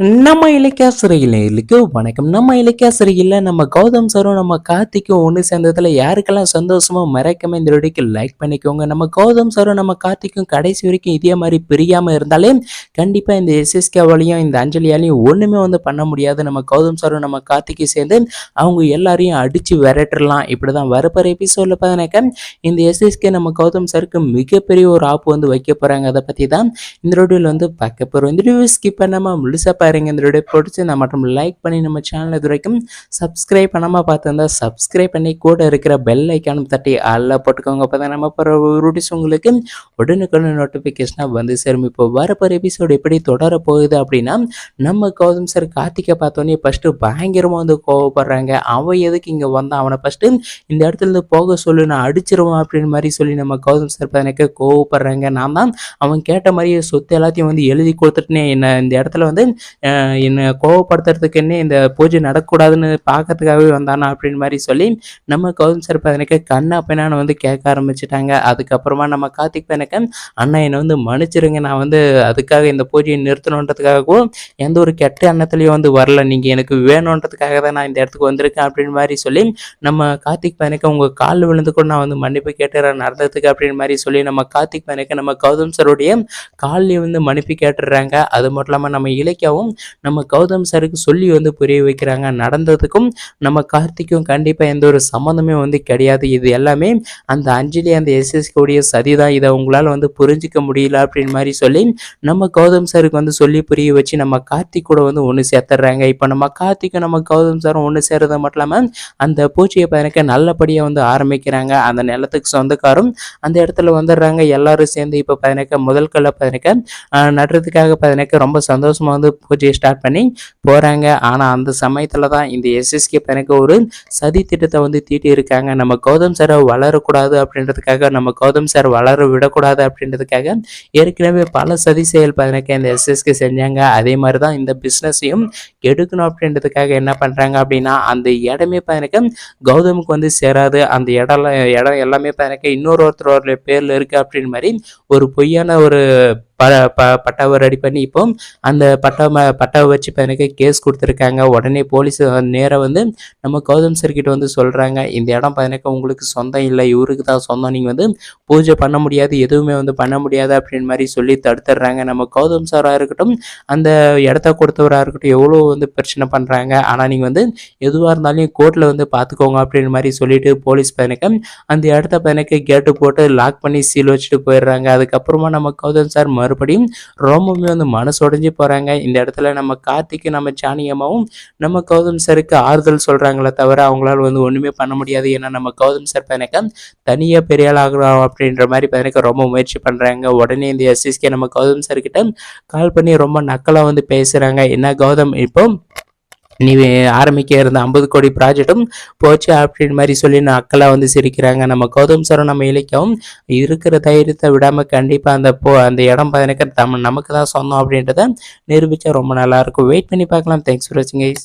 நம்ம இலக்கிய சிறையிலுக்கு வணக்கம். நம்ம இலக்கிய சிறையில் நம்ம கௌதம் சாரும் நம்ம கார்த்திக்கும் ஒன்று சேர்ந்ததுல யாருக்கெல்லாம் சந்தோஷமாக மறைக்காம இந்த வீடியோக்கு லைக் பண்ணிக்கோங்க. நம்ம கௌதம் சாரும் நம்ம கார்த்திக்கும் கடைசி வரைக்கும் இதே மாதிரி பிரியாமல் இருந்தாலே கண்டிப்பாக இந்த எஸ்எஸ்கேவாலையும் இந்த அஞ்சலியாலையும் ஒன்றுமே வந்து பண்ண முடியாது. நம்ம கௌதம் சாரும் நம்ம கார்த்திக்கும் சேர்ந்து அவங்க எல்லாரையும் அடிச்சு இப்படி தான் வரப்போகிற எபிசோடில் பார்த்தீங்கன்னாக்கா இந்த எஸ்எஸ்கே நம்ம கௌதம் சாருக்கு மிகப்பெரிய ஒரு ஆப்பு வந்து வைக்க போகிறாங்க அதை பற்றி தான் இந்த வீடியோவில் வந்து பார்க்க போகிறோம் இந்த வீடியோ ஸ்கிப் பண்ணாமல் முழுசா பாருங்க. இந்த வீடியோ பிடிச்சி மட்டும் லைக் பண்ணி நம்ம சேனலை இது வரைக்கும் சப்ஸ்கிரைப் பண்ணாமல் பார்த்துருந்தா சப்ஸ்கிரைப் பண்ணி கூட இருக்கிற பெல் ஐக்கானும் தட்டி அல்ல போட்டுக்கோங்க. அப்போ தான் நம்ம போகிற ரூட்டிஸ் உங்களுக்கு உடனுக்குடன் நோட்டிஃபிகேஷனாக வந்து சேரும். இப்போ வரப்போகிற எபிசோடு எப்படி தொடர போகுது அப்படின்னா நம்ம கௌதம் சார் கார்த்திகை பார்த்தோன்னே ஃபஸ்ட்டு பயங்கரமாக வந்து கோவப்படுறாங்க. அவன் எதுக்கு இங்கே வந்தான்? அவனை ஃபஸ்ட்டு இந்த இடத்துலேருந்து போக சொல்லு நான் அடிச்சிருவான் அப்படின்னு மாதிரி சொல்லி நம்ம கௌதம் சார் எனக்கு கோவப்படுறாங்க. நான் தான் அவன் கேட்ட மாதிரியே சொத்து எல்லாத்தையும் வந்து எழுதி கொடுத்துட்டுனே என்ன இந்த இடத்துல வந்து என்னை கோவப்படுத்துறதுக்கு என்ன இந்த பூஜை நடக்கக்கூடாதுன்னு பார்க்கறதுக்காகவே வந்தானா அப்படின்னு மாதிரி சொல்லி நம்ம கௌதம் சார் எனக்கு கண்ணா பெண்ணான்னு வந்து கேட்க ஆரம்பிச்சிட்டாங்க. அதுக்கப்புறமா நம்ம கார்த்திக் எனக்கு அண்ணா என்னை வந்து மன்னிச்சிருங்க. நான் வந்து அதுக்காக இந்த பூஜையை நிறுத்தணுன்றதுக்காகவும் எந்த ஒரு கெட்ட எண்ணத்துலையும் வந்து வரல. நீங்கள் எனக்கு வேணுன்றதுக்காக தான் நான் இந்த இடத்துக்கு வந்திருக்கேன். அப்படின்னு மாதிரி சொல்லி நம்ம கார்த்திக் பையனுக்கு உங்கள் காலில் விழுந்து கூட நான் வந்து மன்னிப்பு கேட்டுறேன் நடந்ததுக்கு அப்படின்னு மாதிரி சொல்லி நம்ம கார்த்திக் பையனுக்கு நம்ம கௌதம் சாருடைய காலில் வந்து மன்னிப்பு கேட்டுடுறாங்க அது மட்டும் இல்லாமல் நம்ம இலக்கியாவும் நம்ம கௌதம் சாருக்கு சொல்லி வந்து புரிய வைக்கிறாங்க. நடந்ததுக்கும் நம்ம கார்த்திக்கும் கண்டிப்பாக எந்த ஒரு சம்மந்தமே வந்து கிடையாது. இது எல்லாமே அந்த அஞ்சலி அந்த எஸ்எஸ்கோடைய சதி தான் இதை உங்களால் வந்து புரிஞ்சிக்க முடியல அப்படின்னு மாதிரி சொல்லி நம்ம கௌதம் சாருக்கு வந்து சொல்லி புரிய வச்சு நம்ம கார்த்திக் கூட வந்து ஒன்று சேர்த்துடுறாங்க இப்போ நம்ம கார்த்திக்கும் நம்ம கௌதம் சாரும் ஒன்று சேர்றது மட்டும் இல்லாமல் அந்த பூச்சியை பதினக்க நல்லபடியாக வந்து ஆரம்பிக்கிறாங்க. அந்த நிலத்துக்கு சொந்தக்காரும் அந்த இடத்துல வந்துடுறாங்க. எல்லாரும் சேர்ந்து இப்போ பதினக்க முதல் கல்ல பதினக்க நடுறதுக்காக பதினக்க ரொம்ப சந்தோஷமா வந்து பூஜை பூஜையை ஸ்டார்ட் பண்ணி போகிறாங்க ஆனால் அந்த சமயத்தில் தான் இந்த எஸ்எஸ்கே பதினக்க ஒரு சதி திட்டத்தை வந்து தீட்டி இருக்காங்க. நம்ம கௌதம் சாரை வளரக்கூடாது அப்படின்றதுக்காக நம்ம கௌதம் சார் வளர விடக்கூடாது அப்படின்றதுக்காக ஏற்கனவே பல சதி செயல் பதினக்க இந்த எஸ்எஸ்கே செஞ்சாங்க. அதே மாதிரி தான் இந்த பிஸ்னஸையும் எடுக்கணும் அப்படின்றதுக்காக என்ன பண்ணுறாங்க அப்படின்னா அந்த இடமே பதினக்க கௌதமுக்கு வந்து சேராது. அந்த இடம் இடம் எல்லாமே பதினக்க இன்னொரு ஒருத்தரோட பேரில் இருக்குது அப்படின்னு மாதிரி ஒரு பொய்யான ஒரு ப ப பட்டாவை ரெடி பண்ணி இப்போ அந்த பட்டாவை பட்டாவை வச்சு இப்போ எனக்கு கேஸ் கொடுத்துருக்காங்க. உடனே போலீஸ் நேராக வந்து நம்ம கௌதம் சார் கிட்ட வந்து சொல்கிறாங்க இந்த இடம் பதினக்க உங்களுக்கு சொந்தம் இல்லை. இவருக்கு தான் சொந்தம். நீங்கள் வந்து பூஜை பண்ண முடியாது. எதுவுமே வந்து பண்ண முடியாது அப்படின்னு மாதிரி சொல்லி தடுத்துடுறாங்க. நம்ம கௌதம் சாராக இருக்கட்டும் அந்த இடத்த கொடுத்தவராக இருக்கட்டும் எவ்வளோ வந்து பிரச்சனை பண்ணுறாங்க ஆனால் நீங்கள் வந்து எதுவாக இருந்தாலும் கோர்ட்டில் வந்து பார்த்துக்கோங்க அப்படின்னு மாதிரி சொல்லிட்டு போலீஸ் பையனுக்கு அந்த இடத்த பையனுக்கு கேட்டு போட்டு லாக் பண்ணி சீல் வச்சுட்டு போயிடுறாங்க. அதுக்கப்புறமா நம்ம கௌதம் சார் மறுபடியும் ரொம்பவுமே வந்து மனசு உடைஞ்சு போகிறாங்க இந்த இடத்துல நம்ம கார்த்திக்கு நம்ம சாணியமாவும் நம்ம கௌதம் சாருக்கு ஆறுதல் சொல்கிறாங்களே தவிர அவங்களால வந்து ஒன்றுமே பண்ண முடியாது. ஏன்னா நம்ம கௌதம் சார் பையனுக்கு தனியாக பெரிய ஆள் ஆகிறோம் அப்படின்ற மாதிரி பையனுக்கு ரொம்ப முயற்சி பண்ணுறாங்க உடனே இந்த எஸ்எஸ்கே நம்ம கௌதம் சார் கிட்ட கால் பண்ணி ரொம்ப நக்கலாக வந்து பேசுகிறாங்க என்ன கௌதம் இப்போ நீ ஆரம்பிக்க இருந்த ஐம்பது கோடி ப்ராஜெக்டும் போச்சு அப்படின்னு மாதிரி சொல்லி நக்கலாக வந்து சிரிக்கிறாங்க. நம்ம கௌதம் சாரும் நம்ம இலக்கியம் இருக்கிற தைரியத்தை விடாமல் கண்டிப்பாக அந்த போ அந்த இடம் பதினக்க தம் நமக்கு தான் சொந்தம் அப்படின்றத நிரூபித்தா ரொம்ப நல்லாயிருக்கும் வெயிட் பண்ணி பார்க்கலாம். தேங்க்ஸ் ஃபார் வாட்சிங் கைஸ்